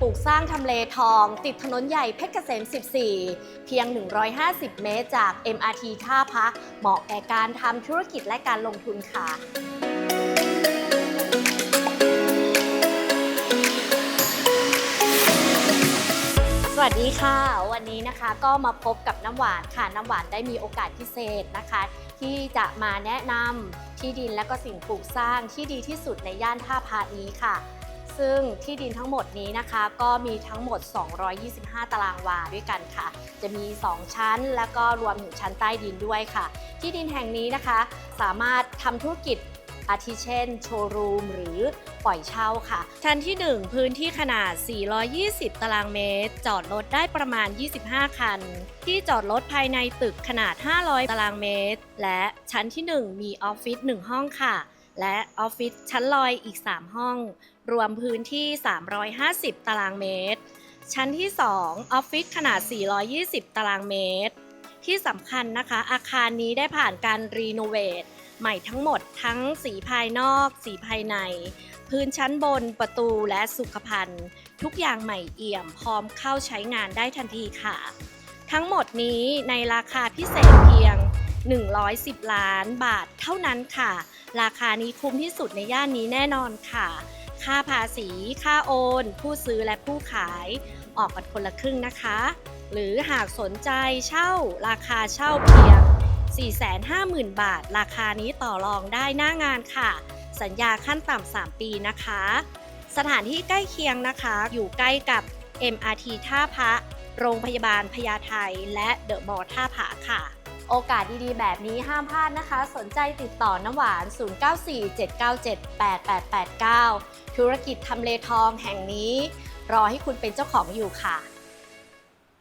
ปลูกสร้างทำเลทอง ติดถนนใหญ่เพชรเกษม 14 เพียง 150 เมตรจาก MRT ท่าพระเหมาะแก่การทำธุรกิจและการลงทุนค่ะสวัสดีค่ะ วันนี้นะคะก็มาพบกับน้ำหวานค่ะ น้ำหวานได้มีโอกาสพิเศษนะคะ ที่จะมาแนะนำที่ดินและก็สิ่งปลูกสร้างที่ดีที่สุดในย่านท่าพระนี้ค่ะ ซึ่งที่ดินทั้งหมดนี้นะคะก็มีทั้งหมด 225 ตารางวาด้วยกันค่ะ จะมี 2 ชั้น แล้วก็รวมถึงชั้นใต้ดินด้วยค่ะ ที่ดินแห่งนี้นะคะ สามารถทำธุรกิจอาทิเช่น โชว์รูม หรือปล่อยเช่าค่ะ ชั้นที่ 1 พื้นที่ขนาด 420 ตารางเมตร จอดรถได้ประมาณ 25 คัน ที่จอดรถภายในตึกขนาด 500 ตารางเมตร และชั้นที่ 1 มีออฟฟิศ1ห้องค่ะ และออฟฟิศชั้นลอยอีก 3 ห้อง รวมพื้นที่ 350 ตารางเมตร ชั้นที่ 2 ออฟฟิศขนาด 420 ตารางเมตร ที่สำคัญนะคะ อาคารนี้ได้ผ่านการรีโนเวทใหม่ทั้งหมดทั้งสีภายนอก สีภายใน พื้นชั้นบนประตูและสุขภัณฑ์ ทุกอย่างใหม่เอี่ยมพร้อมเข้าใช้งานได้ทันทีค่ะ ทั้งหมดนี้ในราคาพิเศษเพียง 110 ล้านบาทเท่านั้นค่ะ ราคานี้คุ้มที่สุดในย่านนี้แน่นอนค่ะ ค่าภาษี ค่าโอน ผู้ซื้อและผู้ขาย ออกกันคนละครึ่งนะคะ หรือหากสนใจเช่า ราคาเช่าเพียง 450,000 บาท ราคานี้ต่อรองได้หน้างานค่ะ สัญญาขั้นต่ำ 3 ปีนะคะ สถานที่ใกล้เคียงนะคะ อยู่ใกล้กับ MRT ท่าพระ โรงพยาบาลพญาไทและเดอะมอลล์ท่าพระค่ะ โอกาสดีๆ แบบนี้ห้ามพลาดนะคะ สนใจติดต่อน้ำหวาน 0947978889 ธุรกิจทำเลทองแห่งนี้ รอให้คุณเป็นเจ้าของอยู่ค่ะ